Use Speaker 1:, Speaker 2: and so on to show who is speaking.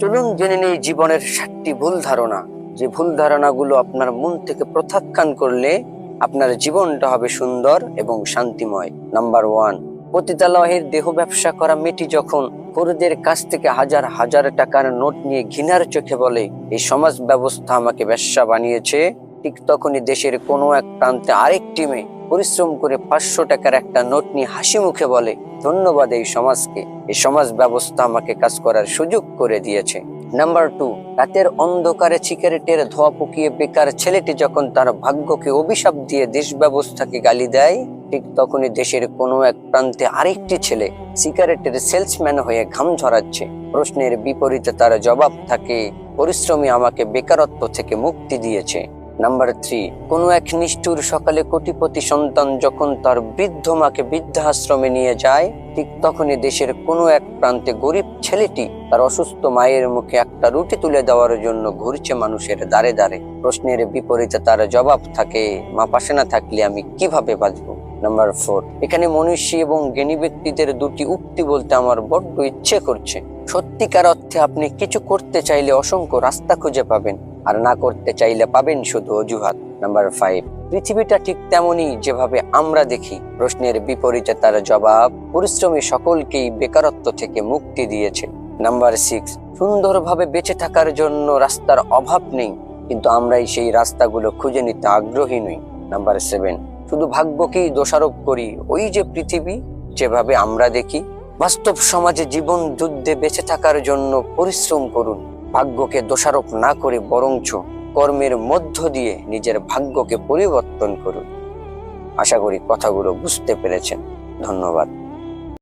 Speaker 1: চলুন জেনে নেই জীবনের সাতটি ভুল ধারণা। যে ভুল ধারণাগুলো আপনার মন থেকে প্রত্যাখ্যান করলে আপনার জীবনটা হবে সুন্দর এবং শান্তিময়। নাম্বার ওয়ান, পতিতালয়ের দেহ ব্যবসা করা মেয়েটি যখন পুরুদের কাছ থেকে হাজার হাজার টাকার নোট নিয়ে ঘৃণার চোখে বলে, এই সমাজ ব্যবস্থা আমাকে ব্যবসা বানিয়েছে ঠিক তখনই দেশের কোনো এক প্রান্তে আরেকটি মেয়ে পরিশ্রম করে পাঁচশো টাকার একটা নোট নিয়ে হাসি মুখে বলে, ধন্যবাদ এই সমাজকে। এই সমাজ ব্যবস্থা আমাকে কাজ করার সুযোগ করে দিয়েছে। নাম্বার টু রাতের অন্ধকারে সিগারেটের ধোয়া পুকিয়ে বেকার ছেলেটি যখন তার ভাগ্যকে অভিশাপ দিয়ে দেশ ব্যবস্থাকে গালি দেয়, ঠিক তখনই দেশের কোনো এক প্রান্তে আরেকটি ছেলে সিগারেটের সেলসম্যান হয়ে ঘাম ঝরাচ্ছে। প্রশ্নের বিপরীতে তার জবাব থাকে পরিশ্রমী আমাকে বেকারত্ব থেকে মুক্তি দিয়েছে। নাম্বার থ্রি কোনো এক নিষ্ঠুর সকালে কোটিপতি সন্তান যখন তার বৃদ্ধ মাকে বৃদ্ধাশ্রমে নিয়ে যায়, ঠিক তখনই দেশের কোনো এক প্রান্তে গরিব ছেলেটি তার অসুস্থ মায়ের মুখে একটা রুটি তুলে দেওয়ার জন্য ঘুরছে মানুষের দাঁড়ে দাঁড়ে প্রশ্নের বিপরীতে তার জবাব থাকে, মা, পাশে না থাকলে আমি কীভাবে বাঁচবো? নাম্বার ফোর এখানে মনীষী এবং জ্ঞানী ব্যক্তিদের দুটি উক্তি বলতে আমার বড্ড ইচ্ছে করছে। সত্যিকার অর্থে আপনি কিছু করতে চাইলে অসংখ্য রাস্তা খুঁজে পাবেন। আর না করতে চাইলে পাবেন শুধু অজুহাত। নাম্বার ফাইভ পৃথিবীটা ঠিক তেমনই যেভাবে আমরা দেখি, প্রশ্নের বিপরীতে তার জবাব পরিশ্রমী সকলকেই বেকারত্ব থেকে মুক্তি দিয়েছে। নাম্বার সিক্স সুন্দরভাবে বেঁচে থাকার জন্য রাস্তার অভাব নেই, কিন্তু আমরাই সেই রাস্তাগুলো খুঁজে নিতে আগ্রহী নই। নাম্বার সেভেন শুধু ভাগ্যকেই দোষারোপ করি, ওই যে পৃথিবী যেভাবে আমরা দেখি, বাস্তব সমাজে জীবন যুদ্ধে বেঁচে থাকার জন্য পরিশ্রম করুন। ভাগ্যকে দোষারোপ না করে, বরঞ্চ কর্মের মধ্য দিয়ে নিজের ভাগ্যকে পরিবর্তন করুন। আশা করি কথাগুলো বুঝতে পেরেছেন। ধন্যবাদ।